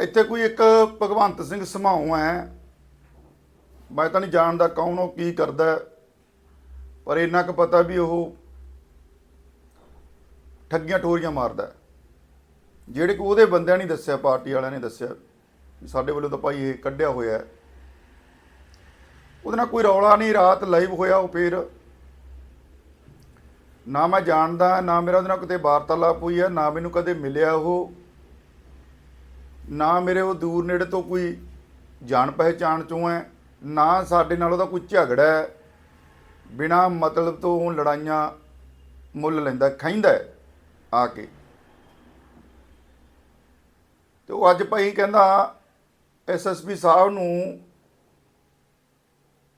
ਇੱਥੇ ਕੋਈ ਇੱਕ ਭਗਵੰਤ ਸਿੰਘ ਸਮਾਉ ਹੈ। ਮੈਂ ਤਾਂ ਨਹੀਂ ਜਾਣਦਾ ਕੌਣ ਉਹ, ਕੀ ਕਰਦਾ ਪਰ ਇੰਨਾ ਕੁ ਪਤਾ ਵੀ ਉਹ ਠੱਗੀਆਂ ਟੋਰੀਆਂ ਮਾਰਦਾ ਜਿਹੜੇ ਕੋ ਉਹਦੇ ਬੰਦਿਆਂ ਨੇ ਦੱਸਿਆ, ਪਾਰਟੀ ਵਾਲਿਆਂ ਨੇ ਦੱਸਿਆ ਸਾਡੇ ਵੱਲੋਂ ਤਾਂ ਭਾਈ ਇਹ ਕੱਢਿਆ ਹੋਇਆ ਹੈ। ਉਹਦੇ ਨਾਲ ਕੋਈ ਰੌਲਾ ਨਹੀਂ, ਰਾਤ ਲਾਈਵ ਹੋਇਆ ਉਹ ਫੇਰ। ਨਾ ਮੈਂ ਜਾਣਦਾ, ਨਾ ਮੇਰਾ ਉਹਦੇ ਨਾਲ ਕਿਤੇ ਵਾਰਤਾਲਾਪ ਹੋਈ ਹੈ, ਨਾ ਮੈਨੂੰ ਕਦੇ ਮਿਲਿਆ ਉਹ। ਨਾ ਮੇਰੇ ਉਹ ਦੂਰ ਨੇੜੇ ਤੋਂ ਕੋਈ ਜਾਣ ਪਹਿਚਾਣ ਚੋਂ ਹੈ, ਨਾ ਸਾਡੇ ਨਾਲ ਉਹਦਾ ਕੋਈ ਝਗੜਾ ਹੈ। ਬਿਨਾ ਮਤਲਬ ਤੋਂ ਉਹ ਲੜਾਈਆਂ ਮੁੱਲ ਲੈਂਦਾ ਖਾਂਦਾ ਆ ਕੇ। ਤੇ ਉਹ ਅੱਜ ਭਾਈ ਕਹਿੰਦਾ ਐਸਐਸਪੀ ਸਾਹਿਬ ਨੂੰ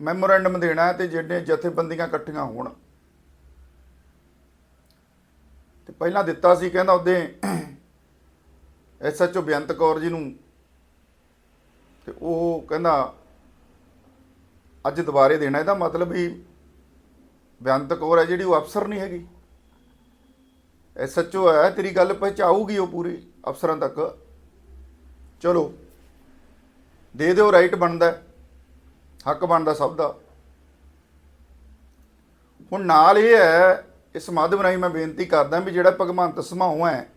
ਮੈਮੋਰੈਂਡਮ ਦੇਣਾ ਹੈ ਤੇ ਜਿਹੜੇ ਜਥੇਬੰਦੀਆਂ ਇਕੱਠੀਆਂ ਹੋਣ। ਤੇ ਪਹਿਲਾਂ ਦਿੱਤਾ ਸੀ, ਕਹਿੰਦਾ ਉਹਦੇ ਐਸਐਚਓ ਬੇਅੰਤ ਕੌਰ ਜੀ ਨੂੰ ਤੇ ਉਹ ਕਹਿੰਦਾ, ਅੱਜ ਦੁਬਾਰੇ ਦੇਣਾ, ਇਹਦਾ ਮਤਲਬ ਵੀ ਬੇਅੰਤ ਕੌਰ ਹੈ ਜਿਹੜੀ ਉਹ ਅਫਸਰ ਨਹੀਂ ਹੈਗੀ। ਐਸਐਚਓ ਹੈ, ਤੇਰੀ ਗੱਲ ਪਹੁੰਚਾਊਗੀ ਉਹ ਪੂਰੀ ਅਫਸਰਾਂ ਤੱਕ। ਚਲੋ, ਦੇ ਦਿਓ ਰਾਈਟ ਬਣਦਾ ਹੱਕ ਬਣਦਾ ਸਭ ਦਾ। ਹੁਣ ਨਾਲ ਇਹ ਹੈ, ਇਸ ਮਾਧਿਅਮ ਰਾਹੀਂ ਮੈਂ ਬੇਨਤੀ ਕਰਦਾ ਵੀ ਜਿਹੜਾ ਭਗਵੰਤ ਸਮਾਉ ਹੈ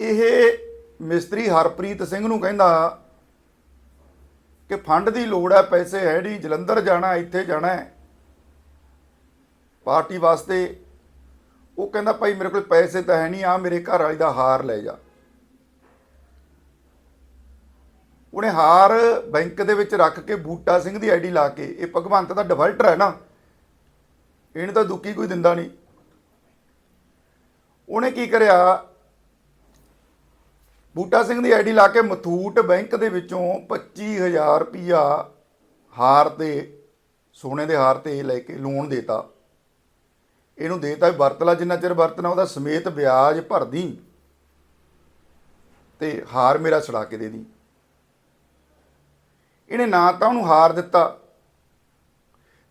ਇਹ ਮਿਸਤਰੀ ਹਰਪ੍ਰੀਤ ਸਿੰਘ ਨੂੰ ਕਹਿੰਦਾ ਕਿ ਫੰਡ ਦੀ ਲੋੜ ਹੈ, ਪੈਸੇ ਹੈ ਨਹੀਂ, ਜਲੰਧਰ ਜਾਣਾ, ਇੱਥੇ ਜਾਣਾ ਹੈ। ਪਾਰਟੀ ਵਾਸਤੇ ਉਹ ਕਹਿੰਦਾ, ਭਾਈ, ਮੇਰੇ ਕੋਲ ਪੈਸੇ ਤਾਂ ਹੈ ਨਹੀਂ, ਆ ਮੇਰੇ ਘਰ ਵਾਲੀ ਦਾ ਹਾਰ ਲੈ ਜਾ। ਉਹਨੇ ਹਾਰ ਬੈਂਕ ਦੇ ਵਿੱਚ ਰੱਖ ਕੇ ਬੂਟਾ ਸਿੰਘ ਦੀ ਆਈਡੀ ਲਾ ਕੇ, ਇਹ ਭਗਵੰਤ ਦਾ ਡਿਫਾਲਟਰ ਹੈ ਨਾ, ਇਹਨੂੰ ਤਾਂ ਦੁੱਕੀ ਕੋਈ ਦਿੰਦਾ ਨਹੀਂ। ਉਹਨੇ ਕੀ ਕਰਿਆ? ਬੂਟਾ ਸਿੰਘ ਦੀ ਆਈਡੀ ਲਾ ਕੇ ਮਥੂਟ ਬੈਂਕ ਦੇ ਵਿੱਚੋਂ 25000 ਰੁਪਿਆ ਹਾਰ ਤੇ, ਸੋਨੇ ਦੇ ਹਾਰ ਤੇ ਲੈ ਕੇ ਲੋਨ ਦੇਤਾ। ਇਹਨੂੰ ਦੇਤਾ ਵੀ ਵਰਤ ਲਾ ਜਿੰਨਾ ਚਿਰ ਵਰਤਣਾ ਉਹਦਾ ਸਮੇਤ ਵਿਆਜ ਭਰਦੀ। ਤੇ ਹਾਰ ਮੇਰਾ ਛੜਾ ਕੇ ਦੇ ਦੀ। ਇਹਨੇ ਨਾ ਤਾਂ ਉਹਨੂੰ ਹਾਰ ਦਿੱਤਾ,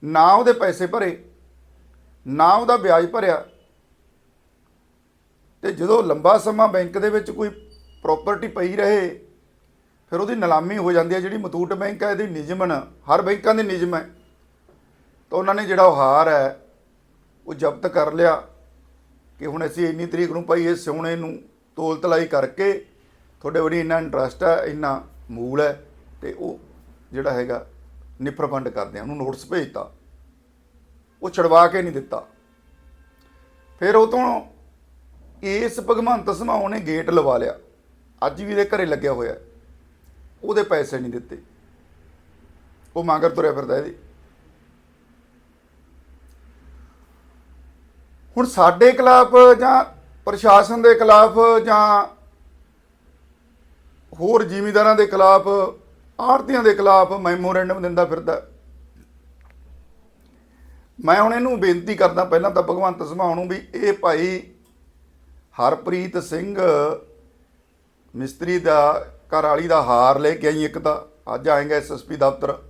ਨਾ ਉਹਦੇ ਪੈਸੇ ਭਰੇ, ਨਾ ਉਹਦਾ ਵਿਆਜ ਭਰਿਆ। ਤੇ ਜਦੋਂ ਲੰਬਾ ਸਮਾਂ ਬੈਂਕ ਦੇ ਵਿੱਚ ਕੋਈ ਪ੍ਰਾਪਰਟੀ ਪਈ ਰਹੇ, ਫਿਰ ਉਹਦੀ ਨਿਲਾਮੀ ਹੋ ਜਾਂਦੀ ਹੈ ਜਿਹੜੀ ਮਤੂਟ ਬੈਂਕ ਹੈ, ਇਹਦੀ ਨਿਯਮਨ, ਹਰ ਬੈਂਕਾਂ ਦੇ ਨਿਯਮ ਹੈ। ਤਾਂ ਉਹਨਾਂ ਨੇ ਜਿਹੜਾ ਉਹ ਹਾਰ ਹੈ, ਉਹ ਜ਼ਬਤ ਕਰ ਲਿਆ ਕਿ ਹੁਣ ਅਸੀਂ ਇੰਨੀ ਤਰੀਕ ਨੂੰ ਭਾਈ ਇਹ ਸੋਨੇ ਨੂੰ ਤੋਲ ਤਲਾਈ ਕਰਕੇ ਤੁਹਾਡੇ ਬੜੀ ਇੰਨਾ ਇੰਟਰਸਟ ਹੈ, ਇੰਨਾ ਮੂਲ ਹੈ ਤੇ ਉਹ ਜਿਹੜਾ ਹੈਗਾ ਨਿਫਰ ਫੰਡ ਕਰਦੇ ਆ, ਉਹਨੂੰ ਨੋਟਿਸ ਭੇਜਤਾ। ਉਹ ਛਡਵਾ ਕੇ ਨਹੀਂ ਦਿੱਤਾ। ਫਿਰ ਉਹ ਤੋਂ ਇਸ ਭਗਵੰਤ ਸਮਾਉ ਨੇ ਗੇਟ ਲਵਾ ਲਿਆ। ਅੱਜ ਵੀ ਇਹਦੇ ਘਰੇ ਲੱਗਿਆ ਹੋਇਆ ਉਹਦੇ ਪੈਸੇ ਨਹੀਂ ਦਿੱਤੇ। ਉਹ ਮੰਗਰ ਤੁਰਿਆ ਫਿਰਦਾ ਇਹਦੇ। ਹੁਣ ਸਾਡੇ ਖਿਲਾਫ ਜਾਂ ਪ੍ਰਸ਼ਾਸਨ ਦੇ ਖਿਲਾਫ ਜਾਂ ਹੋਰ ਜ਼ਿਮੀਂਦਾਰਾਂ ਦੇ ਖਿਲਾਫ ਆੜਤੀਆਂ ਦੇ ਖਿਲਾਫ ਮੈਮੋਰੈਂਡਮ ਦਿੰਦਾ ਫਿਰਦਾ ਮੈਂ ਹੁਣ ਇਹਨੂੰ ਬੇਨਤੀ ਕਰਦਾ, ਪਹਿਲਾਂ ਤਾਂ ਭਗਵੰਤ ਸਮਾਉਣ ਨੂੰ ਵੀ, ਇਹ ਭਾਈ ਹਰਪ੍ਰੀਤ ਸਿੰਘ ਮਿਸਤਰੀ ਦਾ ਘਰ ਵਾਲੀ ਦਾ ਹਾਰ ਲੈ ਕੇ ਆਈ ਇੱਕ ਤਾਂ। ਅੱਜ ਆਏਗਾ ਐਸਐਸਪੀ ਦਫ਼ਤਰ।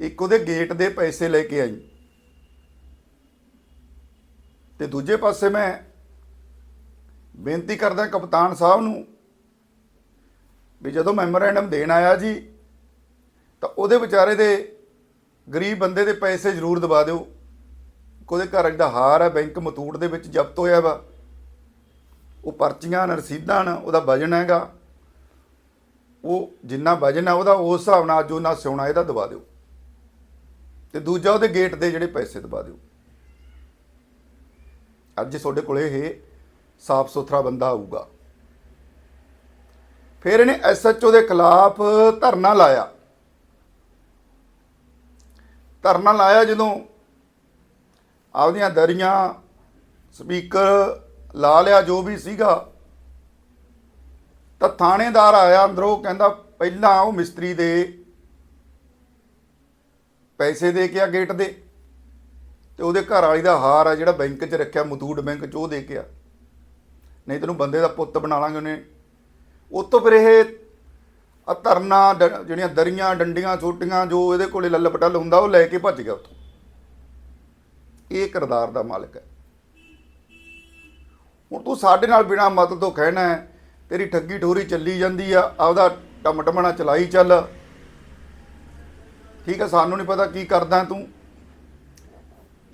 ਇੱਕ ਉਹਦੇ ਗੇਟ ਦੇ ਪੈਸੇ ਲੈ ਕੇ ਆਈ। ਤੇ ਦੂਜੇ ਪਾਸੇ ਮੈਂ ਬੇਨਤੀ ਕਰਦਾ ਕਪਤਾਨ ਸਾਹਿਬ ਨੂੰ ਵੀ ਜਦੋਂ ਮੈਮੋਰੈਂਡਮ ਦੇਣ ਆਇਆ ਜੀ, ਤਾਂ ਉਹਦੇ ਵਿਚਾਰੇ ਦੇ ਗਰੀਬ ਬੰਦੇ ਦੇ ਪੈਸੇ ਜ਼ਰੂਰ ਦਵਾ ਦਿਓ। ਉਹਦੇ ਘਰ ਦਾ ਹਾਰ ਹੈ, ਬੈਂਕ ਮਤੂਟ ਦੇ ਵਿੱਚ ਜ਼ਬਤ ਹੋਇਆ ਵਾ। ਉਹ ਪਰਚੀਆਂ ਨ ਰਸੀਦਾਂ ਹਨ ਉਹਦਾ ਵਜਨ ਹੈਗਾ। ਉਹ ਜਿੰਨਾ ਵਜਨ ਹੈ ਉਹਦਾ ਉਸ ਹਿਸਾਬ ਨਾਲ ਜੋ ਨਾ ਸਿਉਣਾ ਇਹਦਾ ਦਵਾ ਦਿਓ। ਤੇ ਦੂਜਾ ਉਹਦੇ ਗੇਟ ਦੇ ਜਿਹੜੇ ਪੈਸੇ ਦਵਾ ਦਿਓ। ਅੱਜ ਤੁਹਾਡੇ ਕੋਲੇ ਇਹ ਸਾਫ਼ ਸੁਥਰਾ ਬੰਦਾ ਆਊਗਾ। ਫਿਰ ਇਹਨੇ ਐਸਐਚਓ ਦੇ ਖਿਲਾਫ ਧਰਨਾ ਲਾਇਆ। ਧਰਨਾ ਲਾਇਆ ਜਦੋਂ ਆਪਦੀਆਂ ਦਰੀਆਂ, ਸਪੀਕਰ ਲਾ ਲਿਆ ਜੋ ਵੀ ਸੀਗਾ। ਤਾਂ ਥਾਣੇਦਾਰ ਆਇਆ, ਅੰਦਰੋਂ ਕਹਿੰਦਾ, ਪਹਿਲਾਂ ਉਹ ਮਿਸਤਰੀ ਦੇ ਪੈਸੇ ਦੇ ਕੇ ਆ ਗੇਟ ਦੇ। ਤੇ ਉਹਦੇ ਘਰ ਵਾਲੀ ਦਾ ਹਾਰ ਆ ਜਿਹੜਾ ਬੈਂਕ 'ਚ ਰੱਖਿਆ ਮਤੂਟ ਬੈਂਕ 'ਚ, ਉਹ ਦੇ ਕੇ ਆ। ਨਹੀਂ ਤੈਨੂੰ ਬੰਦੇ ਦਾ ਪੁੱਤ ਬਣਾ ਲਾਂਗੇ ਉਹਨੇ। ਉਤੋਂ ਫਿਰ ਇਹ ਆ ਧਰਨਾ, ਡ- ਜਿਹੜੀਆਂ ਦਰੀਆਂ, ਡੰਡੀਆਂ ਛੋਟੀਆਂ ਜੋ ਇਹਦੇ ਕੋਲੇ ਲੱਲ ਪਟਲ ਹੁੰਦਾ, ਉਹ ਲੈ ਕੇ ਭੱਜ ਗਿਆ ਉੱਥੋਂ। ਇਹ ਕਿਰਦਾਰ ਦਾ ਮਾਲਕ ਹੈ। ਹੁਣ ਤੂੰ ਸਾਡੇ ਨਾਲ ਬਿਨਾ ਮਤਲਬ ਤੋਂ ਕਹਿਣਾ ਹੈ, ਤੇਰੀ ਠੱਗੀ ਠੋਰੀ ਚੱਲੀ ਜਾਂਦੀ ਆ, ਆਪਦਾ ਟਮਟਮਣਾ ਚਲਾਈ ਚੱਲ। ਠੀਕ ਆ, ਸਾਨੂੰ ਨਹੀਂ ਪਤਾ ਕੀ ਕਰਦਾ ਤੂੰ।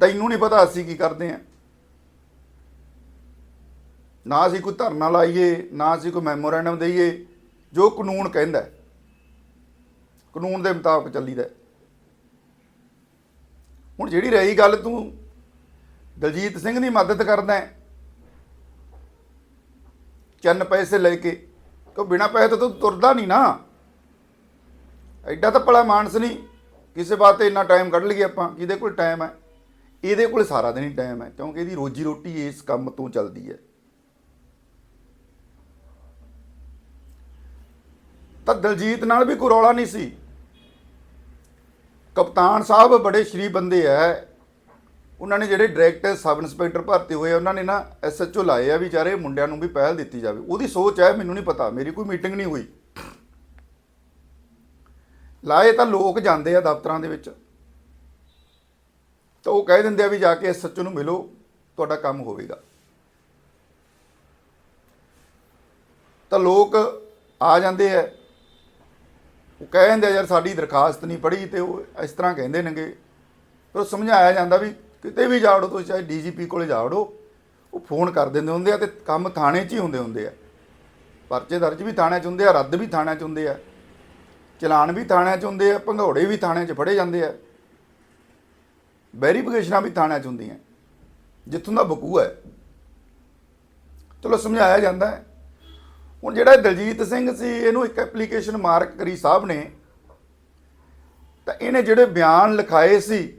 ਤੈਨੂੰ ਨਹੀਂ ਪਤਾ ਅਸੀਂ ਕੀ ਕਰਦੇ ਆ। ਨਾ ਅਸੀਂ ਕੋਈ ਧਰਨਾ ਲਾਈਏ, ਨਾ ਅਸੀਂ ਕੋਈ ਮੈਮੋਰੈਂਡਮ ਦਈਏ, ਜੋ ਕਾਨੂੰਨ ਕਹਿੰਦਾ ਕਾਨੂੰਨ ਦੇ ਮੁਤਾਬਕ ਚੱਲੀਦਾ ਹੁਣ ਜਿਹੜੀ ਰਹੀ ਗੱਲ ਤੂੰ, ਦਲਜੀਤ ਸਿੰਘ ਦੀ ਮਦਦ ਕਰਦਾ ਹੈ ਚੰਨ ਪੈਸੇ ਲੈ ਕੇ। ਕੋ ਬਿਨਾ ਪੈਸੇ ਤੋਂ ਤੂੰ ਤੁਰਦਾ ਨਹੀਂ ਨਾ? ਐਡਾ ਤਾਂ ਭਲਾ ਮਾਨਸ ਨਹੀਂ। ਕਿਸੇ ਬਾਤ ਤੇ ਇੰਨਾ ਟਾਈਮ ਕੱਢ ਲਈਏ ਆਪਾਂ, ਜਿਹਦੇ ਕੋਲ ਟਾਈਮ ਹੈ। ਇਹਦੇ ਕੋਲ ਸਾਰਾ ਦਿਨ ਹੀ ਟਾਈਮ ਹੈ, ਕਿਉਂਕਿ ਇਹਦੀ ਰੋਜੀ ਰੋਟੀ ਇਸ ਕੰਮ ਤੋਂ ਚੱਲਦੀ ਹੈ। ਤਾਂ ਦਲਜੀਤ ਨਾਲ ਵੀ ਕੋਈ ਰੌਲਾ ਨਹੀਂ ਸੀ। ਕਪਤਾਨ ਸਾਹਿਬ ਬੜੇ ਸ਼੍ਰੀ ਬੰਦੇ ਐ ਉਹਨਾਂ ਨੇ ਜਿਹੜੇ ਡਾਇਰੈਕਟ ਸਬ ਇੰਸਪੈਕਟਰ ਭਰਤੀ ਹੋਏ ਉਹਨਾਂ ਨੇ ਨਾ ਐਸਐਚਓ ਲਾਏ ਆ ਵੀ ਚਾਰੇ ਮੁੰਡਿਆਂ ਨੂੰ ਵੀ ਪਹਿਲ ਦਿੱਤੀ ਜਾਵੇ। ਉਹਦੀ ਸੋਚ ਹੈ, ਮੈਨੂੰ ਨਹੀਂ ਪਤਾ, ਮੇਰੀ ਕੋਈ ਮੀਟਿੰਗ ਨਹੀਂ ਹੋਈ। ਲਾਏ ਤਾਂ ਲੋਕ ਜਾਂਦੇ ਆ ਦਫ਼ਤਰਾਂ ਦੇ ਵਿੱਚ। ਤਾਂ ਉਹ ਕਹਿ ਦਿੰਦੇ ਆ ਵੀ ਜਾ ਕੇ ਐਸਐਚਓ ਨੂੰ ਮਿਲੋ, ਤੁਹਾਡਾ ਕੰਮ ਹੋਵੇਗਾ। ਤਾਂ ਲੋਕ ਆ ਜਾਂਦੇ ਆ। ਉਹ ਕਹਿ ਦਿੰਦੇ ਆ, ਯਾਰ ਸਾਡੀ ਦਰਖਾਸਤ ਨਹੀਂ ਪੜ੍ਹੀ ਤੇ ਉਹ ਇਸ ਤਰ੍ਹਾਂ ਕਹਿੰਦੇ ਨੇਗੇ। ਪਰ ਉਹ ਸਮਝਾਇਆ ਜਾਂਦਾ ਵੀ ਕਿਤੇ ਵੀ ਜਾੜੋ ਤੁਸੀਂ ਚਾਹੇ ਡੀਜੀਪੀ ਕੋਲੇ ਜਾੜੋ ਉਹ ਫੋਨ ਕਰ ਦਿੰਦੇ ਹੁੰਦੇ ਆ ਤੇ ਕੰਮ ਥਾਣੇ 'ਚ ਹੀ ਹੁੰਦੇ ਹੁੰਦੇ ਆ। ਪਰਚੇ ਦਰਜ ਵੀ ਥਾਣੇ 'ਚ ਹੁੰਦੇ ਆ, ਰੱਦ ਵੀ ਥਾਣੇ 'ਚ ਹੁੰਦੇ ਆ, ਚਲਾਨ ਵੀ ਥਾਣਿਆਂ 'ਚ ਹੁੰਦੇ ਆ, ਭੰਗੌੜੇ ਵੀ ਥਾਣੇ 'ਚ ਫੜੇ ਜਾਂਦੇ ਆ। ਵੈਰੀਫਿਕੇਸ਼ਨਾਂ ਵੀ ਥਾਣਿਆਂ 'ਚ ਹੁੰਦੀਆਂ। ਜਿੱਥੋਂ ਦਾ ਬਕੂ ਹੈ। ਚਲੋ, ਸਮਝਾਇਆ ਜਾਂਦਾ ਹੈ। ਹੁਣ ਜਿਹੜਾ ਦਲਜੀਤ ਸਿੰਘ ਸੀ, ਇਹਨੂੰ ਇੱਕ ਐਪਲੀਕੇਸ਼ਨ ਮਾਰਕ ਕਰੀ ਸਾਹਿਬ ਨੇ, ਤਾਂ ਇਹਨੇ ਜਿਹੜੇ ਬਿਆਨ ਲਿਖਾਏ ਸੀ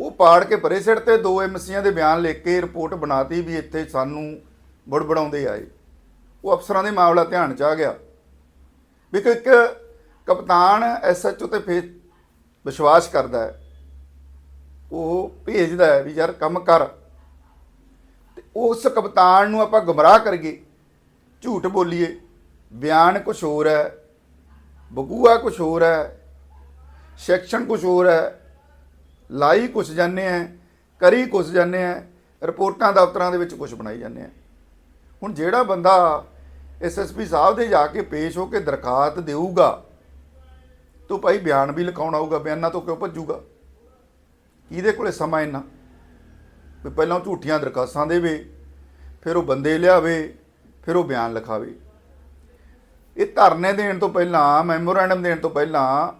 ਉਹ ਪਾੜ ਕੇ ਪਰੇ ਸਿਰ ਤੇ ਦੋ ਐਮਸੀਆਂ ਦੇ ਬਿਆਨ ਲਿਖ ਕੇ ਰਿਪੋਰਟ ਬਣਾਤੀ ਵੀ ਇੱਥੇ ਸਾਨੂੰ ਬੜਬੜਾਉਂਦੇ ਆਏ। ਉਹ ਅਫਸਰਾਂ ਦੇ ਮਾਮਲਾ ਧਿਆਨ ਚ ਆ ਗਿਆ। ਵੀ ਕਿ ਇੱਕ ਕਪਤਾਨ ਐਸਐਚਓ ਤੇ ਫੇਰ ਵਿਸ਼ਵਾਸ ਕਰਦਾ ਹੈ। ਉਹ ਭੇਜਦਾ ਹੈ ਵੀ ਯਾਰ ਕੰਮ ਕਰ। ਤੇ ਉਸ ਕਪਤਾਨ ਨੂੰ ਆਪਾਂ ਗੁੰਮਰਾਹ ਕਰੀਏ। ਝੂਠ ਬੋਲੀਏ। ਬਿਆਨ ਕੁਝ ਹੋਰ ਹੈ। ਬਗੂਆ ਕੁਝ ਹੋਰ ਹੈ। ਸੈਕਸ਼ਨ ਕੁਝ ਹੋਰ ਹੈ। ਲਾਈ ਕੁਛ ਜਾਂਦੇ ਆ, ਕਰੀ ਕੁਛ ਜਾਂਦੇ ਆ, ਰਿਪੋਰਟਾਂ ਦਫ਼ਤਰਾਂ ਦੇ ਵਿੱਚ ਕੁਛ ਬਣਾਈ ਜਾਂਦੇ ਆ। ਹੁਣ ਜਿਹੜਾ ਬੰਦਾ ਐਸਐਸਪੀ ਸਾਹਿਬ ਦੇ ਜਾ ਕੇ ਪੇਸ਼ ਹੋ ਕੇ ਦਰਖਾਸਤ ਦੇਊਗਾ, ਤੂੰ ਭਾਈ ਬਿਆਨ ਵੀ ਲਿਖਾਉਣਾ ਆਊਗਾ, ਬਿਆਨਾਂ ਤੋਂ ਕਿਉਂ ਭੱਜੂਗਾ? ਕਿਹਦੇ ਕੋਲੇ ਸਮਾਂ ਇੰਨਾ? ਵੀ ਪਹਿਲਾਂ ਉਹ ਝੂਠੀਆਂ ਦਰਖਾਸਤਾਂ ਦੇਵੇ, ਫਿਰ ਉਹ ਬੰਦੇ ਲਿਆਵੇ, ਫਿਰ ਉਹ ਬਿਆਨ ਲਿਖਾਵੇ। ਇਹ ਧਰਨੇ ਦੇਣ ਤੋਂ ਪਹਿਲਾਂ, ਮੈਮੋਰੈਂਡਮ ਦੇਣ ਤੋਂ ਪਹਿਲਾਂ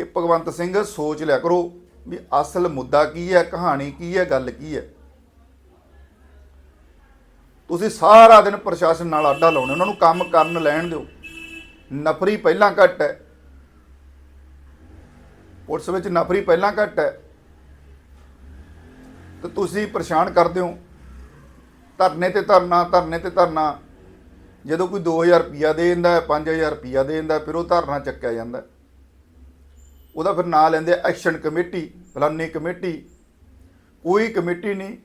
ਕਿ ਭਗਵੰਤ ਸਿੰਘ ਸੋਚ ਲਿਆ ਕਰੋ ਵੀ ਅਸਲ ਮੁੱਦਾ ਕੀ ਹੈ, ਕਹਾਣੀ ਕੀ ਹੈ, ਗੱਲ ਕੀ ਹੈ। ਤੁਸੀਂ ਸਾਰਾ ਦਿਨ ਪ੍ਰਸ਼ਾਸਨ ਨਾਲ ਆਡਾ ਲਾਉਣੇ, ਉਹਨਾਂ ਨੂੰ ਕੰਮ ਕਰਨ ਲੈਣ ਦਿਓ। ਨਫਰੀ ਪਹਿਲਾਂ ਘੱਟ ਹੈ। ਪੁਲਿਸ ਵਿੱਚ ਨਫਰੀ ਪਹਿਲਾਂ ਘੱਟ ਹੈ। ਤੇ ਤੁਸੀਂ ਪਰੇਸ਼ਾਨ ਕਰਦੇ ਹੋ। ਧਰਨੇ ਤੇ ਧਰਨਾ, ਧਰਨੇ ਤੇ ਧਰਨਾ। ਜਦੋਂ ਕੋਈ 2000 ਰੁਪਿਆ ਦੇ ਦਿੰਦਾ ਹੈ 5000 ਰੁਪਿਆ ਦੇ ਦਿੰਦਾ ਫਿਰ ਉਹ ਧਰਨਾ ਚੱਕਿਆ ਜਾਂਦਾ ਉਹਦਾ ਫਿਰ ਨਾਂ ਲੈਂਦੇ ਐਕਸ਼ਨ ਕਮੇਟੀ ਫਲਾਨੀ ਕਮੇਟੀ। ਕੋਈ ਕਮੇਟੀ ਨਹੀਂ।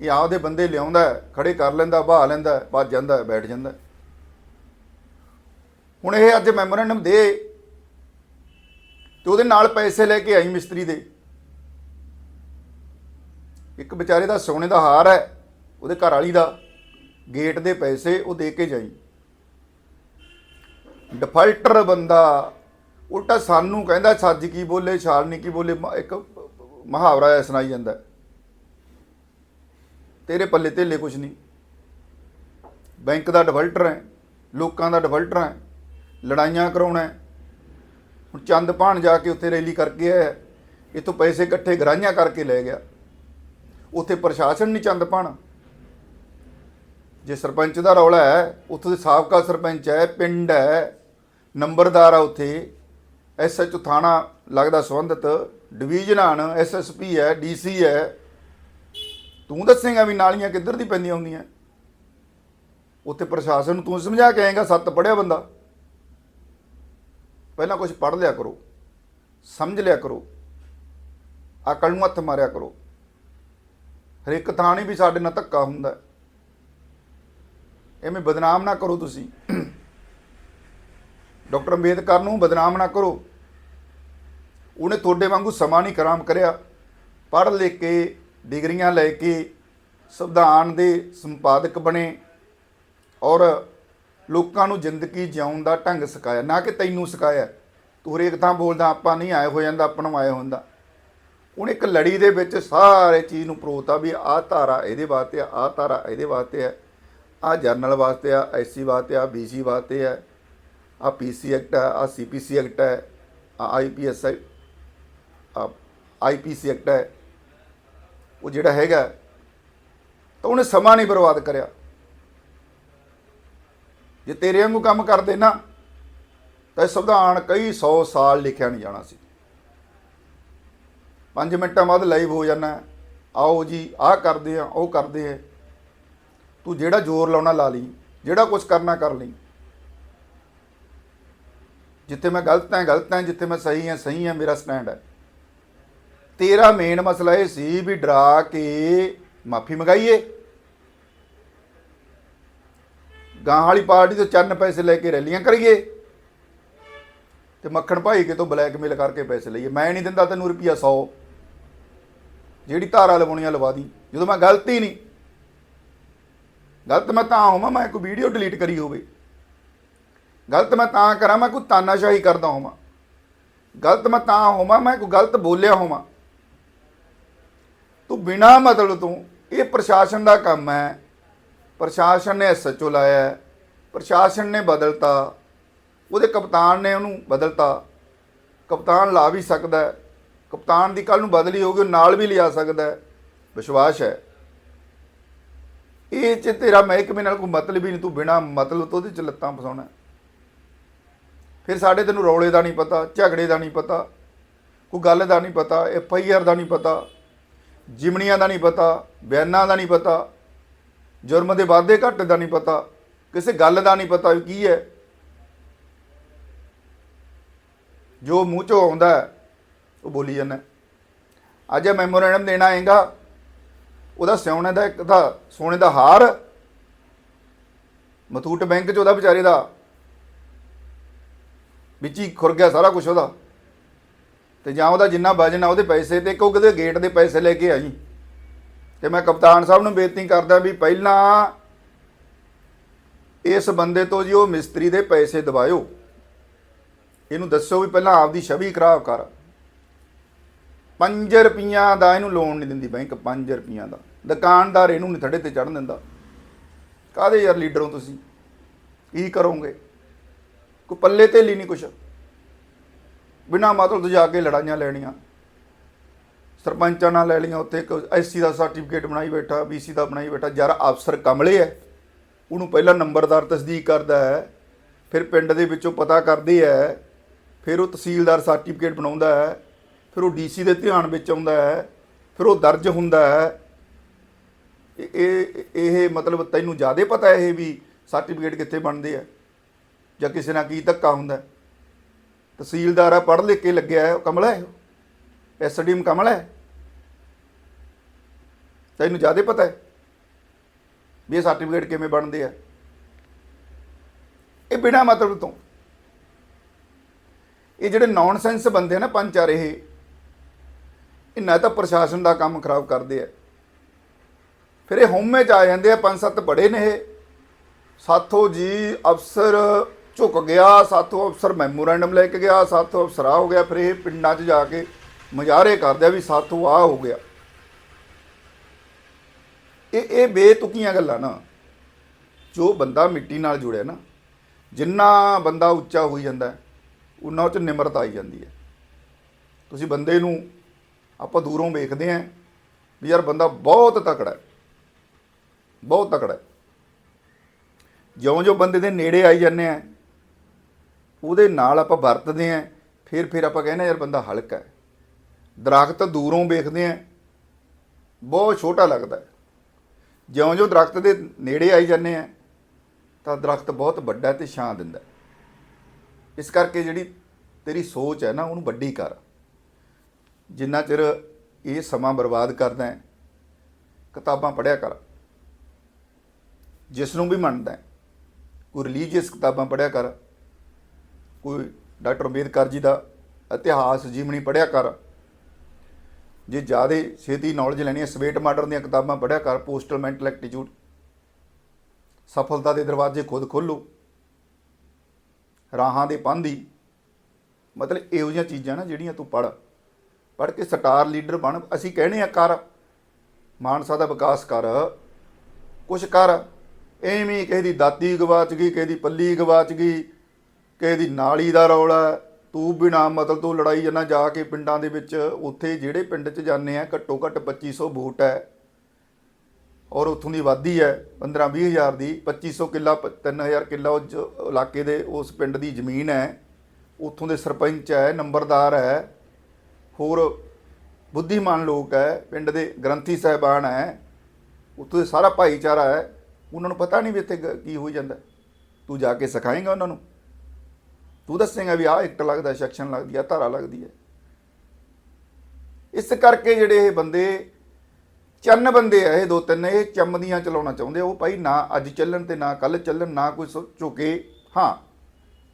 ਇਹ ਆਪਦੇ ਬੰਦੇ ਲਿਆਉਂਦਾ ਹੈ, ਖੜੇ ਕਰ ਲੈਂਦਾ ਬਹਾ ਲੈਂਦਾ ਹੈ, ਜਾਂਦਾ ਬੈਠ ਜਾਂਦਾ ਹੁਣ ਇਹ ਅੱਜ ਮੈਮੋਰੈਂਡਮ ਦੇ ਤੇ ਉਹਦੇ ਨਾਲ ਪੈਸੇ ਲੈ ਕੇ ਆਈ ਮਿਸਤਰੀ ਦੇ। ਇੱਕ ਵਿਚਾਰੇ ਦਾ ਸੋਨੇ ਦਾ ਹਾਰ ਹੈ ਉਹਦੇ ਘਰ ਵਾਲੀ ਦਾ ਗੇਟ ਦੇ ਪੈਸੇ ਉਹ ਦੇ ਕੇ ਜਾਈ। ਡਿਫਾਲਟਰ ਬੰਦਾ ਉਲਟਾ ਸਾਨੂੰ ਕਹਿੰਦਾ, ਸੱਜ ਕੀ ਬੋਲੇ, ਛਾਲ ਨਹੀਂ ਕੀ ਬੋਲੇ ਇੱਕ ਮੁਹਾਵਰਾ ਐ ਸੁਣਾਈ ਜਾਂਦਾ। ਤੇਰੇ ਪੱਲੇ ਧੇਲੇ ਕੁਛ ਨਹੀਂ। ਬੈਂਕ ਦਾ ਡਿਫਾਲਟਰ ਹੈ, ਲੋਕਾਂ ਦਾ ਡਿਫਾਲਟਰ ਹੈ, ਲੜਾਈਆਂ ਕਰਾਉਣਾ ਹੈ। ਹੁਣ ਚੰਦ ਭਾਣ ਜਾ ਕੇ ਉੱਥੇ ਰੈਲੀ ਕਰਕੇ ਆਇਆ ਇਥੋਂ ਪੈਸੇ ਇਕੱਠੇ ਗਰਾਈਆਂ ਕਰਕੇ ਲੈ ਗਿਆ। ਉੱਥੇ ਪ੍ਰਸ਼ਾਸਨ ਨਹੀਂ ਚੰਦ ਭਾਣ। ਜੇ ਸਰਪੰਚ ਦਾ ਰੌਲਾ ਹੈ, ਉੱਥੇ ਦੇ ਸਾਬਕਾ ਸਰਪੰਚ ਹੈ, ਪਿੰਡ ਹੈ ਨੰਬਰਦਾਰ ਆ ਉੱਥੇ ਐਸਐਚਓ ਥਾਣਾ ਲੱਗਦਾ ਸੰਬੰਧਿਤ, ਡਿਵੀਜ਼ਨ ਐਸਐਸਪੀ ਹੈ ਡੀਸੀ ਹੈ। ਤੂੰ ਦੱਸੇਗਾ ਵੀ ਨਾਲੀਆਂ ਕਿੱਧਰ ਦੀ ਪੈਂਦੀਆਂ ਹੁੰਦੀਆਂ? ਉੱਥੇ ਪ੍ਰਸ਼ਾਸਨ ਨੂੰ ਤੂੰ ਸਮਝਾ ਕੇ ਆਏਗਾ, ਸੱਤ ਪੜਿਆ ਬੰਦਾ। ਪਹਿਲਾਂ ਕੁਝ ਪੜ੍ਹ ਲਿਆ ਕਰੋ, ਸਮਝ ਲਿਆ ਕਰੋ। ਅਕਲ ਨੂੰ ਹੱਥ ਮਾਰਿਆ ਕਰੋ। ਹਰੇਕ ਥਾਂ ਨਹੀਂ ਵੀ ਸਾਡੇ ਨਾਲ ਧੱਕਾ ਹੁੰਦਾ। ਹੈ। ਐਵੇਂ ਬਦਨਾਮ ਨਾ ਕਰੋ ਤੁਸੀਂ। ਡਾਕਟਰ ਅੰਬੇਦਕਰ ਨੂੰ ਬਦਨਾਮ ਨਾ ਕਰੋ। ਉਹਨੇ ਤੁਹਾਡੇ ਵਾਂਗੂ ਸਮਾਂ ਨਹੀਂ ਕਰਾਮ ਕਰਿਆ। ਪੜ੍ਹ ਲਿਖ ਕੇ, ਡਿਗਰੀਆਂ ਲੈ ਕੇ, ਸੰਵਿਧਾਨ ਦੇ ਸੰਪਾਦਕ ਬਣੇ ਔਰ ਲੋਕਾਂ ਨੂੰ ਜ਼ਿੰਦਗੀ ਜਿਉਣ ਦਾ ਢੰਗ ਸਿਖਾਇਆ। ਨਾ ਕਿ ਤੈਨੂੰ ਸਿਖਾਇਆ। ਤੂੰ ਹਰੇਕ ਥਾਂ ਬੋਲਦਾ, ਆਪਾਂ ਨਹੀਂ ਆਏ ਹੋ ਜਾਂਦਾ, ਆਪਾਂ ਨੂੰ ਆਏ ਹੁੰਦਾ। ਉਹਨੇ ਇੱਕ ਲੜੀ ਦੇ ਵਿੱਚ ਸਾਰੇ ਚੀਜ਼ ਨੂੰ ਪਰੋਤਾ ਵੀ ਆਹ ਧਾਰਾ ਇਹਦੇ ਵਾਸਤੇ ਆ, ਆਹ ਧਾਰਾ ਇਹਦੇ ਵਾਸਤੇ ਹੈ ਆਹ ਜਰਨਲ ਵਾਸਤੇ ਆ, ਐਸਸੀ ਵਾਸਤੇ ਆ, ਬੀਸੀ ਵਾਸਤੇ ਹੈ ਆ। ਪੀਸੀ ਐਕਟ ਹੈ, ਆ ਸੀਪੀਸੀ ਐਕਟ ਹੈ, ਆ ਆਈਪੀਐਸ ਆ ਆਈਪੀਸੀ ਐਕਟ ਹੈ। ਉਹ ਜਿਹੜਾ ਹੈਗਾ, ਤਾਂ ਉਹਨੇ ਸਮਾਂ ਨਹੀਂ ਬਰਬਾਦ ਕਰਿਆ। ਜੇ ਤੇਰੇ ਵਾਂਗੂ ਕੰਮ ਕਰਦੇ ਨਾ, ਤਾਂ ਇਹ ਸੰਵਿਧਾਨ ਕਈ 100 ਸਾਲ ਲਿਖਿਆ ਨਹੀਂ ਜਾਣਾ ਸੀ। 5 ਮਿੰਟਾਂ ਬਾਅਦ ਲਾਈਵ ਹੋ ਜਾਣਾ ਆਓ ਜੀ, ਆਹ ਕਰਦੇ ਆ, ਉਹ ਕਰਦੇ ਆ। ਤੂੰ ਜਿਹੜਾ ਜ਼ੋਰ ਲਾਉਣਾ ਲਾ ਲਈ, ਜਿਹੜਾ ਕੁਝ ਕਰਨਾ ਕਰ ਲਈ। ਜਿੱਥੇ ਮੈਂ ਗਲਤ ਹਾਂ ਗਲਤ ਹਾਂ, ਜਿੱਥੇ ਮੈਂ ਸਹੀ ਹਾਂ ਸਹੀ ਹਾਂ, ਮੇਰਾ ਸਟੈਂਡ ਹੈ। ਤੇਰਾ ਮੇਨ ਮਸਲਾ ਇਹ ਸੀ ਵੀ ਡਰਾ ਕੇ ਮਾਫੀ ਮੰਗਾਈਏ। ਗਾਂ ਵਾਲੀ ਪਾਰਟੀ ਤੋਂ ਚੰਨ ਪੈਸੇ ਲੈ ਕੇ ਰੈਲੀਆਂ ਕਰੀਏ ਤੇ ਮੱਖਣ ਭਾਈ ਕੇ ਬਲੈਕਮੇਲ ਕਰਕੇ ਪੈਸੇ ਲਈਏ। ਮੈਂ ਨਹੀਂ ਦਿੰਦਾ ਤੈਨੂੰ ਰੁਪਿਆ 100 ਜਿਹੜੀ ਧਾਰਾ ਲਵਾਉਣੀਆਂ ਲਵਾ ਦੀ। ਜਦੋਂ ਮੈਂ ਗਲਤੀ ਨਹੀਂ, ਗਲਤ ਮੈਂ ਤਾਂ ਹੋਵਾਂ, ਮੈਂ ਕੋਈ ਵੀਡੀਓ ਡਿਲੀਟ ਕਰੀ ਹੋਵੇ। ਗਲਤ ਮੈਂ ਤਾਂ ਕਰਾਂ, ਮੈਂ ਕੋਈ ਤਾਨਾਸ਼ਾਹੀ ਕਰਦਾ ਹੋਵਾਂ। ਗਲਤ ਮੈਂ ਤਾਂ ਹੋਵਾਂ, ਮੈਂ ਕੋਈ ਗਲਤ ਬੋਲਿਆ ਹੋਵਾਂ। ਤੂੰ ਬਿਨਾ ਮਤਲਬ ਤੋਂ ਇਹ ਪ੍ਰਸ਼ਾਸਨ ਦਾ ਕੰਮ ਹੈ। ਪ੍ਰਸ਼ਾਸਨ ਨੇ ਐਸਐਚਓ ਲਾਇਆ ਪ੍ਰਸ਼ਾਸਨ ਨੇ ਬਦਲਤਾ। ਉਹਦੇ ਕਪਤਾਨ ਨੇ ਉਹਨੂੰ ਬਦਲਤਾ। ਕਪਤਾਨ ਲਾ ਵੀ ਸਕਦਾ ਕਪਤਾਨ ਦੀ ਕੱਲ ਨੂੰ ਬਦਲੀ ਹੋਗੀ ਉਹ ਨਾਲ ਵੀ ਲਿਆ ਸਕਦਾ ਵਿਸ਼ਵਾਸ ਹੈ। ਇਹ ਚ ਤੇਰਾ ਮਹਿਕਮੇ ਨਾਲ ਕੋਈ ਮਤਲਬ ਹੀ ਨਹੀਂ, ਤੂੰ ਬਿਨਾ ਮਤਲਬ ਤੋਂ ਉਹਦੇ ਚ ਲੱਤਾਂ ਫਸਾਉਣਾ ਫਿਰ ਸਾਡੇ ਤੈਨੂੰ ਰੌਲੇ ਦਾ ਨਹੀਂ ਪਤਾ, ਝਗੜੇ ਦਾ ਨਹੀਂ ਪਤਾ, ਕੋਈ ਗੱਲ ਦਾ ਨਹੀਂ ਪਤਾ ਐਫ ਆਈ ਆਰ ਦਾ ਨਹੀਂ ਪਤਾ, ਜਿਮਣੀਆਂ ਦਾ ਨਹੀਂ ਪਤਾ ਬਿਆਨਾਂ ਦਾ ਨਹੀਂ ਪਤਾ, ਜੁਰਮ ਦੇ ਵਾਧੇ ਘੱਟ ਦਾ ਨਹੀਂ ਪਤਾ, ਕਿਸੇ ਗੱਲ ਦਾ ਨਹੀਂ ਪਤਾ ਕੀ ਹੈ। ਜੋ ਮੂੰਹ ਚੋਂ ਆਉਂਦਾ ਉਹ ਬੋਲੀ ਜਾਂਦਾ ਅੱਜ ਇਹ ਮੈਮੋਰੈਂਡਮ ਦੇਣਾ ਆਏਗਾ, ਉਹਦਾ ਸੋਨੇ ਦਾ ਇੱਕ ਤਾਂ ਸੋਨੇ ਦਾ ਹਾਰ, ਮਥੂਟ ਬੈਂਕ 'ਚ ਉਹਦਾ ਵਿਚਾਰੇ ਦਾ ਵਿੱਚ ਹੀ ਖੁਰ ਗਿਆ ਸਾਰਾ ਕੁਝ ਉਹਦਾ। ਤੇ ਜਾਂ ਉਹਦਾ ਜਿੰਨਾ ਵਜਨ ਆ ਉਹਦੇ ਪੈਸੇ ਤੇ ਕਿਉਂ ਕਿਤੇ ਗੇਟ ਦੇ ਪੈਸੇ ਲੈ ਕੇ ਆਈ। ਤੇ ਮੈਂ ਕਪਤਾਨ ਸਾਹਿਬ ਨੂੰ ਬੇਨਤੀ ਕਰਦਾ ਵੀ ਪਹਿਲਾਂ ਇਸ ਬੰਦੇ ਤੋਂ ਜੀ ਉਹ ਮਿਸਤਰੀ ਦੇ ਪੈਸੇ ਦਵਾਇਓ। ਇਹਨੂੰ ਦੱਸੋ ਵੀ ਪਹਿਲਾਂ ਆਪਦੀ ਛਵੀ ਖਰਾਬ ਕਰ। 5 ਰੁਪਈਆਂ ਦਾ ਇਹਨੂੰ ਲੋਨ ਨਹੀਂ ਦਿੰਦੀ ਬੈਂਕ 5 ਰੁਪਈਆਂ ਦਾ। ਦੁਕਾਨਦਾਰ ਇਹਨੂੰ ਨਹੀਂ ਥੜੇ ਤੇ ਚੜਨ ਦਿੰਦਾ। ਕਾਹਦੇ ਯਾਰ ਲੀਡਰ ਹੋ ਤੁਸੀਂ? ਕੀ ਕਰੋਗੇ? ਕੋਈ ਪੱਲੇ ਤੇ ਲਈ ਨਹੀਂ ਕੁਛ। ਬਿਨਾ ਮਤਲਬ ਤੋਂ ਜਾ ਕੇ ਲੜਾਈਆਂ ਲੈਣੀਆਂ। ਸਰਪੰਚਾਂ ਨਾਲ ਲੈ ਲਈਆਂ, ਉੱਥੇ ਇੱਕ ਐਸਸੀ ਦਾ ਸਰਟੀਫਿਕੇਟ ਬਣਾਈ ਬੈਠਾ ਬੀਸੀ ਦਾ ਬਣਾਈ ਬੈਠਾ, ਯਾਰ ਅਫਸਰ ਕਮਲੇ ਹੈ ਉਹਨੂੰ ਪਹਿਲਾਂ ਨੰਬਰਦਾਰ ਤਸਦੀਕ ਕਰਦਾ ਹੈ ਫਿਰ ਪਿੰਡ ਦੇ ਵਿੱਚੋਂ ਪਤਾ ਕਰਦੇ ਹੈ ਫਿਰ ਉਹ ਤਹਿਸੀਲਦਾਰ ਸਰਟੀਫਿਕੇਟ ਬਣਾਉਂਦਾ ਹੈ ਫਿਰ ਉਹ ਡੀਸੀ ਦੇ ਧਿਆਨ ਵਿੱਚ ਆਉਂਦਾ ਹੈ ਫਿਰ ਉਹ ਦਰਜ ਹੁੰਦਾ ਹੈ ਇਹ- ਇਹ ਇਹ ਮਤਲਬ ਤੈਨੂੰ ਜ਼ਿਆਦਾ ਪਤਾ ਇਹ ਵੀ ਸਰਟੀਫਿਕੇਟ ਕਿੱਥੇ ਬਣਦੇ ਆ ਜਾਂ ਕਿਸੇ ਨਾਲ ਕੀ ਧੱਕਾ ਹੁੰਦਾ ਤਹਿਸੀਲਦਾਰ ਆ, ਪੜ੍ਹ ਲਿਖ ਕੇ ਲੱਗਿਆ ਹੈ, ਉਹ ਕਮਲਾ ਹੈ ਐਸਡੀਐਮ ਕਮਲਾ ਹੈ? ਤੈਨੂੰ ਜ਼ਿਆਦਾ ਪਤਾ ਹੈ ਵੀ ਇਹ ਸਰਟੀਫਿਕੇਟ ਕਿਵੇਂ ਬਣਦੇ ਆ? ਇਹ ਬਿਨਾ ਮਤਲਬ ਤੋਂ। ਇਹ ਜਿਹੜੇ ਨੌਨਸੈਂਸ ਬੰਦੇ ਆ ਨਾ ਪੰਜ ਚਾਰ ਇਹ ਇਹ ਨਾ ਤਾਂ ਪ੍ਰਸ਼ਾਸਨ ਦਾ ਕੰਮ ਖਰਾਬ ਕਰਦੇ ਆ। ਫਿਰ ਇਹ ਹੋਮੇ ਚ ਆ ਜਾਂਦੇ ਆ, ਪੰਜ ਸੱਤ ਬੜੇ ਨੇ ਇਹ। ਸਾਥੋਂ ਜੀ ਅਫਸਰ ਝੁਕ ਗਿਆ, ਸਾਥੋਂ ਅਫਸਰ ਮੈਮੋਰੈਂਡਮ ਲੈ ਕੇ ਗਿਆ, ਸਾਥੋਂ ਅਫਸਰ ਆ ਹੋ ਗਿਆ, ਫਿਰ ਇਹ ਪਿੰਡਾਂ 'ਚ ਜਾ ਕੇ ਮੁਜ਼ਾਹਰੇ ਕਰਦੇ ਆ ਵੀ ਸਾਥੋਂ ਆ ਹੋ ਗਿਆ। ਇਹ ਇਹ ਬੇਤੁਕੀਆਂ ਗੱਲਾਂ ਨਾ, ਜੋ ਬੰਦਾ ਮਿੱਟੀ ਨਾਲ ਜੁੜਿਆ ਨਾ, ਜਿੰਨਾ ਬੰਦਾ ਉੱਚਾ ਹੋਈ ਜਾਂਦਾ ਉਹਨਾਂ ਚ ਨਿਮਰਤਾ ਆਈ ਜਾਂਦੀ ਹੈ। ਤੁਸੀਂ ਬੰਦੇ ਨੂੰ ਆਪਾਂ ਦੂਰੋਂ ਵੇਖਦੇ ਆਂ ਵੀ ਯਾਰ ਬੰਦਾ ਬਹੁਤ ਤਕੜਾ ਹੈ, ਬਹੁਤ ਤਕੜਾ ਹੈ। ਜਿਉਂ-ਜਿਉਂ ਬੰਦੇ ਦੇ ਨੇੜੇ ਆਈ ਜਾਂਦੇ ਆ ਉਹਦੇ ਨਾਲ ਆਪਾਂ ਵਰਤਦੇ ਆ ਫਿਰ ਫਿਰ ਆਪਾਂ ਕਹਿੰਦੇ ਹਾਂ, ਯਾਰ ਬੰਦਾ ਹਲਕਾ ਹੈ। ਦਰਖਤ ਦੂਰੋਂ ਵੇਖਦੇ ਆ ਬਹੁਤ ਛੋਟਾ ਲੱਗਦਾ ਜਿਉਂ-ਜਿਉਂ ਦਰਖਤ ਦੇ ਨੇੜੇ ਆਈ ਜਾਂਦੇ ਆ ਤਾਂ ਦਰਖਤ ਬਹੁਤ ਵੱਡਾ ਹੈ ਤੇ ਛਾਂ ਦਿੰਦਾ ਇਸ ਕਰਕੇ ਜਿਹੜੀ ਤੇਰੀ ਸੋਚ ਹੈ ਨਾ, ਉਹਨੂੰ ਵੱਡੀ ਕਰ। ਜਿੰਨਾ ਚਿਰ ਇਹ ਸਮਾਂ ਬਰਬਾਦ ਕਰਦਾ ਹੈ, ਕਿਤਾਬਾਂ ਪੜ੍ਹਿਆ ਕਰ। ਜਿਸ ਨੂੰ ਵੀ ਮੰਨਦਾ ਕੋਈ ਰਿਲੀਜੀਅਸ ਕਿਤਾਬਾਂ ਪੜ੍ਹਿਆ ਕਰ। ਕੋਈ ਡਾਕਟਰ ਅੰਬੇਦਕਰ ਜੀ ਦਾ ਇਤਿਹਾਸ ਜੀਵਨੀ ਪੜ੍ਹਿਆ ਕਰ, ਜੇ ਜ਼ਿਆਦੇ ਛੇਤੀ ਨੌਲੇਜ ਲੈਣੀ ਹੈ, ਸਵੇਟ ਮਾਡਰ ਦੀਆਂ ਕਿਤਾਬਾਂ ਪੜ੍ਹਿਆ ਕਰ ਪੋਸਟਲ ਮੈਂਟਲ ਐਕਟੀਟਿਊਡ ਸਫਲਤਾ ਦੇ ਦਰਵਾਜ਼ੇ ਖੁਦ ਖੋਲੋ ਰਾਹਾਂ ਦੇ ਪੰਧੀ ਮਤਲਬ ਇਹੋ ਜਿਹੀਆਂ ਚੀਜ਼ਾਂ ਨਾ ਜਿਹੜੀਆਂ ਤੂੰ ਪੜ੍ਹ ਪੜ੍ਹ ਕੇ ਸਟਾਰ ਲੀਡਰ ਬਣ, ਅਸੀਂ ਕਹਿੰਦੇ ਆ ਕਰ, ਮਾਨਸਾ ਦਾ ਵਿਕਾਸ ਕਰ, ਕੁਛ ਕਰ, ਐਵੇਂ ਕਿਸੇ ਦੀ ਦਾਤੀ ਗਵਾਚ ਗਈ, ਕਿਸੇ ਦੀ ਪੱਲੀ ਗਵਾਚ ਗਈ ਕਿਸੇ ਦੀ ਨਾਲੀ ਦਾ ਰੌਲਾ ਹੈ। ਤੂੰ ਬਿਨਾ ਮਤਲਬ ਤੋਂ ਲੜਾਈ ਜਨਾ ਜਾ ਕੇ ਪਿੰਡਾਂ ਦੇ ਵਿੱਚ ਉੱਥੇ ਜਿਹੜੇ ਪਿੰਡ 'ਚ ਜਾਂਦੇ ਆ, ਘੱਟੋ ਘੱਟ 2500 ਵੋਟ ਹੈ। ਔਰ ਉੱਥੋਂ ਦੀ ਆਬਾਦੀ ਹੈ 15 20 ਹਜ਼ਾਰ ਦੀ 2500 ਕਿੱਲਾ, ਪ- 3000 ਕਿੱਲਾ ਉਹ ਇਲਾਕੇ ਦੇ ਉਸ ਪਿੰਡ ਦੀ ਜ਼ਮੀਨ ਹੈ। ਉੱਥੋਂ ਦੇ ਸਰਪੰਚ ਹੈ, ਨੰਬਰਦਾਰ ਹੈ, ਹੋਰ ਬੁੱਧੀਮਾਨ ਲੋਕ ਹੈ, ਪਿੰਡ ਦੇ ਗ੍ਰੰਥੀ ਸਾਹਿਬਾਨ ਹੈ, ਉੱਥੋਂ ਦੇ ਸਾਰਾ ਭਾਈਚਾਰਾ ਹੈ। ਉਹਨਾਂ ਨੂੰ ਪਤਾ ਨਹੀਂ ਵੀ ਇੱਥੇ ਗ- ਕੀ ਹੋਈ ਜਾਂਦਾ। ਤੂੰ ਜਾ ਕੇ ਸਿਖਾਏਂਗਾ ਉਹਨਾਂ ਨੂੰ। ਤੂੰ ਦੱਸੇਗਾ ਵੀ ਆਹ ਇੱਕ ਲੱਗਦਾ, ਸੈਕਸ਼ਨ ਲੱਗਦੀ ਆ, ਧਾਰਾ ਲੱਗਦੀ ਹੈ ਇਸ ਕਰਕੇ ਜਿਹੜੇ ਇਹ ਬੰਦੇ, ਚੰਨ ਬੰਦੇ ਆ, ਇਹ ਦੋ ਤਿੰਨ, ਇਹ ਚੰਮਦੀਆਂ ਚਲਾਉਣਾ ਚਾਹੁੰਦੇ ਉਹ ਭਾਈ ਨਾ ਅੱਜ ਚੱਲਣ ਤੇ ਨਾ ਕੱਲ ਚੱਲਣ, ਨਾ ਕੋਈ ਝੁਕੇ ਹਾਂ,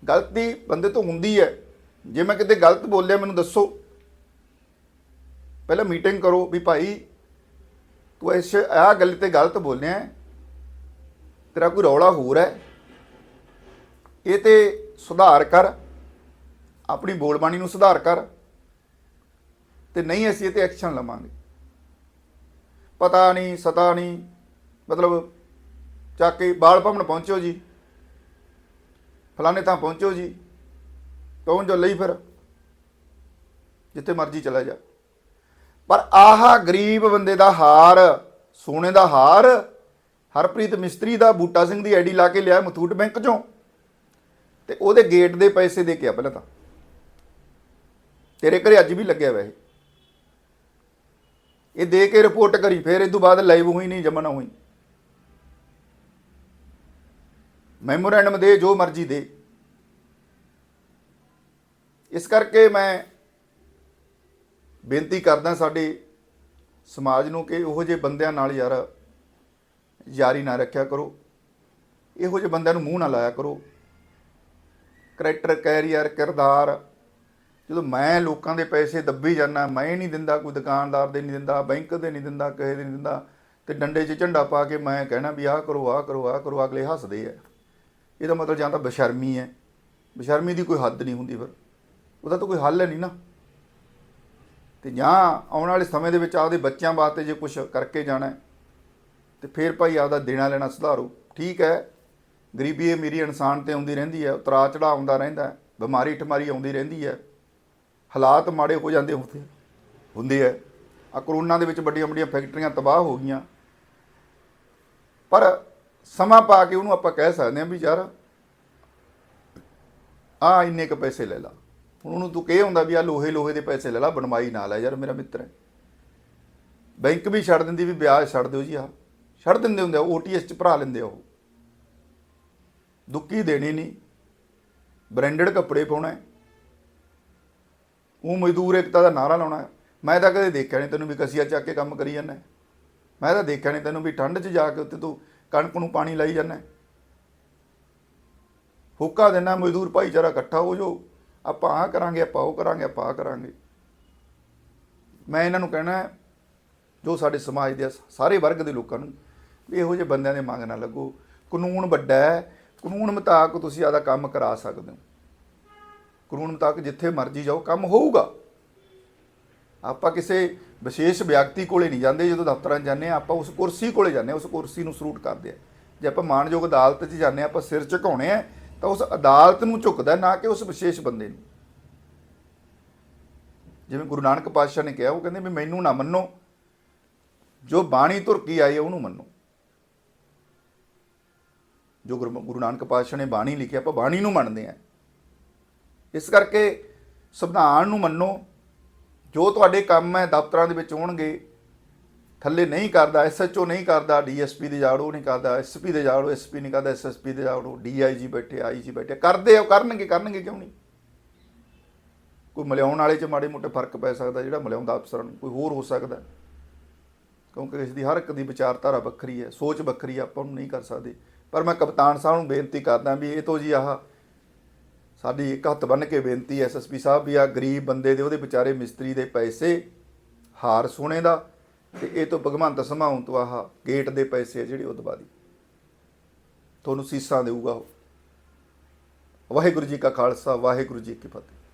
ਗਲਤੀ ਬੰਦੇ ਤੋਂ ਹੁੰਦੀ ਹੈ ਜੇ ਮੈਂ ਕਿਤੇ ਗਲਤ ਬੋਲਿਆ, ਮੈਨੂੰ ਦੱਸੋ। ਪਹਿਲਾਂ ਮੀਟਿੰਗ ਕਰੋ ਵੀ ਭਾਈ, ਤੂੰ ਇਸ ਆ ਗੱਲ ਤੇ ਗਲਤ ਬੋਲਿਆ, ਤੇਰਾ ਕੋਈ ਰੌਲਾ ਹੋਰ ਹੈ। ਇਹ ਤੇ ਸੁਧਾਰ ਕਰ, ਆਪਣੀ ਬੋਲਬਾਣੀ ਨੂੰ ਸੁਧਾਰ ਕਰ ਤੇ ਨਹੀਂ ਅਸੀਂ ਇਹ ਤੇ ਐਕਸ਼ਨ ਲਵਾਂਗੇ। ਪਤਾ ਨਹੀਂ, ਸਤਾ ਨਹੀਂ, ਮਤਲਬ ਚੱਕ ਕੇ ਬਾਲ ਭਵਨ ਪਹੁੰਚੋ ਜੀ। ਫਲਾਣੇ ਥਾਂ ਪਹੁੰਚੋ ਜੀ। ਕੌਣ ਜੋ ਲਈ ਫਿਰ, ਜਿੱਥੇ ਮਰਜ਼ੀ ਚਲਾ ਜਾ। ਪਰ ਆਹ ਗਰੀਬ ਬੰਦੇ ਦਾ ਹਾਰ, ਸੋਨੇ ਦਾ ਹਾਰ, ਹਰਪ੍ਰੀਤ ਮਿਸਤਰੀ ਦਾ ਬੂਟਾ ਸਿੰਘ ਦੀ ਆਈਡੀ ਲਾ ਕੇ ਲਿਆ ਮਥੂਟ ਬੈਂਕ ਚੋਂ। ਤੇ ਉਹਦੇ ਗੇਟ ਦੇ ਪੈਸੇ ਦੇ ਕੇ ਆ ਪਹਿਲਾਂ ਤਾਂ। ਤੇਰੇ ਘਰੇ ਅੱਜ ਵੀ ਲੱਗਿਆ ਵੈ ਇਹ ਦੇ ਕੇ ਰਿਪੋਰਟ ਕਰੀ, ਫਿਰ ਇਹ ਤੋਂ ਬਾਅਦ ਲਾਈਵ ਹੋਈ ਨਹੀਂ, ਜਮਾ ਨਾ ਹੋਈ। ਮੈਮੋਰੈਂਡਮ ਦੇ, ਜੋ ਮਰਜ਼ੀ ਦੇ। ਇਸ ਕਰਕੇ ਮੈਂ ਬੇਨਤੀ ਕਰਦਾ ਸਾਡੇ ਸਮਾਜ ਨੂੰ ਕਿ ਉਹੋ ਜਿਹੇ ਬੰਦਿਆਂ ਨਾਲ ਯਾਰ, ਯਾਰੀ ਨਾ ਰੱਖਿਆ ਕਰੋ। ਇਹੋ ਜਿਹੇ ਬੰਦਿਆਂ ਨੂੰ ਮੂੰਹ ਨਾ ਲਾਇਆ ਕਰੋ। ਕਰੈਕਟਰ ਕੈਰੀਅਰ ਕਿਰਦਾਰ। ਜਦੋਂ ਮੈਂ ਲੋਕਾਂ ਦੇ ਪੈਸੇ ਦੱਬੀ ਜਾਂਦਾ ਮੈਂ ਨਹੀਂ ਦਿੰਦਾ ਕੋਈ ਦੁਕਾਨਦਾਰ ਦੇ ਨਹੀਂ ਦਿੰਦਾ ਬੈਂਕ ਦੇ ਨਹੀਂ ਦਿੰਦਾ ਕਿਸੇ ਦੇ ਨਹੀਂ ਦਿੰਦਾ ਤੇ ਡੰਡੇ 'ਚ ਝੰਡਾ ਪਾ ਕੇ ਮੈਂ ਕਹਿਣਾ ਵੀ ਆਹ ਕਰੋ ਆਹ ਕਰੋ ਆਹ ਕਰੋ ਅਗਲੇ ਹੱਸਦੇ ਆ। ਇਹਦਾ ਮਤਲਬ ਜਾਂ ਤਾਂ ਬਸ਼ਰਮੀ ਹੈ। ਬਸ਼ਰਮੀ ਦੀ ਕੋਈ ਹੱਦ ਨਹੀਂ ਹੁੰਦੀ ਫਿਰ। ਉਹਦਾ ਤਾਂ ਕੋਈ ਹੱਲ ਹੈ ਨਹੀਂ ਨਾ। ਤੇ ਜਾਂ ਆਉਣ ਵਾਲੇ ਸਮੇਂ ਦੇ ਵਿੱਚ ਆਪਦੇ ਬੱਚਿਆਂ ਵਾਸਤੇ ਜੇ ਕੁਝ ਕਰਕੇ ਜਾਣਾ ਹੈ, ਤੇ ਫਿਰ ਭਾਈ ਆਪਦਾ ਦੇਣਾ ਲੈਣਾ ਸੁਧਾਰੋ। ਠੀਕ ਹੈ ਗਰੀਬੀ ਇਹ ਮੇਰੀ ਇਨਸਾਨ ਤੇ ਆਉਂਦੀ ਰਹਿੰਦੀ ਹੈ ਉਤਰਾ ਚੜਾ ਆਉਂਦਾ ਰਹਿੰਦਾ ਬਿਮਾਰੀ ਠਮਾਰੀ ਆਉਂਦੀ ਰਹਿੰਦੀ ਹੈ, ਹਾਲਾਤ ਮਾੜੇ ਹੋ ਜਾਂਦੇ ਹੁੰਦੇ ਹੁੰਦੇ ਹੈ ਆ ਕਰੋਨਾ ਦੇ ਵਿੱਚ ਵੱਡੀਆਂ ਵੱਡੀਆਂ ਫੈਕਟਰੀਆਂ ਤਬਾਹ ਹੋ ਗਈਆਂ। ਪਰ ਸਮਾਂ ਪਾ ਕੇ ਉਹਨੂੰ ਆਪਾਂ ਕਹਿ ਸਕਦੇ ਹਾਂ ਵੀ ਯਾਰ ਆ ਇੰਨੇ ਕ ਪੈਸੇ ਲੈ ਲਾ। ਹੁਣ ਉਹਨੂੰ ਤੂੰ ਕਹੇ ਹੁੰਦਾ ਵੀ ਆ ਲੋਹੇ ਲੋਹੇ ਦੇ ਪੈਸੇ ਲੈ ਲਾ, ਬਣਵਾਈ ਨਾ ਲੈ ਯਾਰ ਮੇਰਾ ਮਿੱਤਰ ਹੈ। ਬੈਂਕ ਵੀ ਛੱਡ ਦਿੰਦੀ ਵੀ ਵਿਆਜ ਛੱਡ ਦਿਓ ਜੀ ਆ ਛੱਡ ਦਿੰਦੇ ਹੁੰਦੇ ਆ ਓਟੀਐਸ ਚ ਭਰਾ ਲੈਂਦੇ ਆ ਉਹ। ਦੁੱਕੀ ਦੇਣੀ ਨਹੀਂ। ਬ੍ਰਾਂਡਡ ਕੱਪੜੇ ਪਾਉਣਾ ਹੈ। ਉਹ ਮਜ਼ਦੂਰ ਏਕਤਾ ਦਾ ਨਾਰਾ ਲਾਉਣਾ ਹੈ। ਮੈਂ ਤਾਂ ਕਦੇ ਦੇਖਿਆ ਨਹੀਂ ਤੈਨੂੰ ਵੀ ਕਸੀਆ ਚੱਕ ਕੇ ਕੰਮ ਕਰੀ ਜਾਂਦਾ ਮੈਂ ਤਾਂ ਦੇਖਿਆ ਨਹੀਂ ਤੈਨੂੰ ਵੀ ਠੰਡ 'ਚ ਜਾ ਕੇ ਉੱਤੇ ਤੂੰ ਕਣਕ ਨੂੰ ਪਾਣੀ ਲਾਈ ਜਾਂਦਾ ਹੁੱਕਾ ਦੇਣਾ ਮਜ਼ਦੂਰ ਭਾਈਚਾਰਾ ਇਕੱਠਾ ਹੋ ਜੋ ਆਪਾਂ ਆਹ ਕਰਾਂਗੇ, ਆਪਾਂ ਉਹ ਕਰਾਂਗੇ, ਆਪਾਂ ਆਹ ਕਰਾਂਗੇ। ਮੈਂ ਇਹਨਾਂ ਨੂੰ ਕਹਿਣਾ ਜੋ ਸਾਡੇ ਸਮਾਜ ਦੇ ਸਾਰੇ ਵਰਗ ਦੇ ਲੋਕਾਂ ਨੂੰ ਵੀ ਇਹੋ ਜਿਹੇ ਬੰਦਿਆਂ ਦੇ ਮੰਗ ਨਾ ਲੱਗੋ। ਕਾਨੂੰਨ ਵੱਡਾ ਹੈ ਕਾਨੂੰਨ ਮੁਤਾਬਕ ਤੁਸੀਂ ਆਦਾ ਕੰਮ ਕਰਾ ਸਕਦੇ ਹੋ। ਕਾਨੂੰਨ ਮੁਤਾਬਕ ਜਿੱਥੇ ਮਰਜ਼ੀ ਜਾਓ, ਕੰਮ ਹੋਊਗਾ। ਆਪਾਂ ਕਿਸੇ ਵਿਸ਼ੇਸ਼ ਵਿਅਕਤੀ ਕੋਲੇ ਨਹੀਂ ਜਾਂਦੇ, ਜਦੋਂ ਦਫ਼ਤਰਾਂ 'ਚ ਜਾਂਦੇ ਹਾਂ, ਆਪਾਂ ਉਸ ਕੁਰਸੀ ਕੋਲੇ ਜਾਂਦੇ ਹਾਂ, ਉਸ ਕੁਰਸੀ ਨੂੰ ਸਲੂਟ ਕਰਦੇ ਆ ਜੇ ਆਪਾਂ ਮਾਣਯੋਗ ਅਦਾਲਤ 'ਚ ਜਾਂਦੇ ਹਾਂ, ਆਪਾਂ ਸਿਰ ਝੁਕਾਉਣੇ ਆ, ਤਾਂ ਉਸ ਅਦਾਲਤ ਨੂੰ ਝੁਕਦਾ ਨਾ ਕਿ ਉਸ ਵਿਸ਼ੇਸ਼ ਬੰਦੇ ਨੂੰ। ਜਿਵੇਂ ਗੁਰੂ ਨਾਨਕ ਪਾਤਸ਼ਾਹ ਨੇ ਕਿਹਾ, ਉਹ ਕਹਿੰਦੇ ਵੀ ਮੈਨੂੰ ਨਾ ਮੰਨੋ। ਜੋ ਬਾਣੀ ਤੁਰ ਕੀ ਆਈ ਉਹਨੂੰ ਮੰਨੋ। ਜੋ ਗੁਰੂ ਗੁਰੂ ਨਾਨਕ ਪਾਤਸ਼ਾਹ ਨੇ ਬਾਣੀ ਲਿਖੀ ਆਪਾਂ ਬਾਣੀ ਨੂੰ ਮੰਨਦੇ ਆ ਇਸ ਕਰਕੇ ਸੰਵਿਧਾਨ ਨੂੰ ਮੰਨੋ। ਜੋ ਤੁਹਾਡੇ ਕੰਮ ਹੈ, ਦਫ਼ਤਰਾਂ ਦੇ ਵਿੱਚ ਹੋਣਗੇ, ਥੱਲੇ ਨਹੀਂ ਕਰਦਾ ਐਸਐਚਓ ਨਹੀਂ ਕਰਦਾ ਡੀਐਸਪੀ ਦੇ ਜਾੜੋ ਨਹੀਂ ਕਰਦਾ ਐਸਪੀ ਦੇ ਜਾੜੋ ਐਸਪੀ ਨਹੀਂ ਕਰਦਾ ਐਸਐਸਪੀ ਦੇ ਜਾੜੋ ਡੀਆਈਜੀ ਬੈਠੇ ਆਈਜੀ ਬੈਠੇ, ਕਰਦੇ ਆ, ਉਹ ਕਰਨਗੇ ਕਰਨਗੇ ਕਿਉਂ ਨਹੀਂ? ਕੋਈ ਮਲਿਆਉਣ ਵਾਲੇ 'ਚ ਮਾੜੇ ਮੋਟੇ ਫ਼ਰਕ ਪੈ ਸਕਦਾ, ਜਿਹੜਾ ਮਲਿਆਉਂਦਾ ਅਫਸਰਾਂ ਨੂੰ, ਕੋਈ ਹੋਰ ਹੋ ਸਕਦਾ। ਕਿਉਂਕਿ ਇਸ ਦੀ ਹਰ ਇੱਕ ਦੀ ਵਿਚਾਰਧਾਰਾ ਵੱਖਰੀ ਹੈ, ਸੋਚ ਵੱਖਰੀ ਹੈ, ਆਪਾਂ ਨੂੰ ਨਹੀਂ ਕਰ ਸਕਦੇ। ਪਰ ਮੈਂ ਕਪਤਾਨ ਸਾਹਿਬ ਨੂੰ ਬੇਨਤੀ ਕਰਦਾ ਵੀ ਇਹ ਤੋਂ ਜੀ ਆਹ ਸਾਡੀ ਇੱਕ ਹੱਥ ਬੰਨ ਕੇ ਬੇਨਤੀ ਐ ਐਸਐਸਪੀ ਸਾਹਿਬ, ਵੀ ਆ ਗਰੀਬ ਬੰਦੇ ਦੇ, ਉਹਦੇ ਵਿਚਾਰੇ ਮਿਸਤਰੀ ਦੇ ਪੈਸੇ ਹਾਰ ਸੋਨੇ ਦਾ ਤੇ ਇਹ ਤੋਂ ਭਗਵੰਤ ਸਮਾਉਂ ਤੋਂ ਆਹ ਗੇਟ ਦੇ ਪੈਸੇ ਆ ਜਿਹੜੇ ਉਹ ਦਵਾ ਦੀ। ਤੁਹਾਨੂੰ ਸੀਸਾਂ ਦੇਊਗਾ ਉਹ। ਵਾਹਿਗੁਰੂ ਜੀ ਕਾ ਖਾਲਸਾ, ਵਾਹਿਗੁਰੂ ਜੀ ਕੀ ਫਤਿਹ।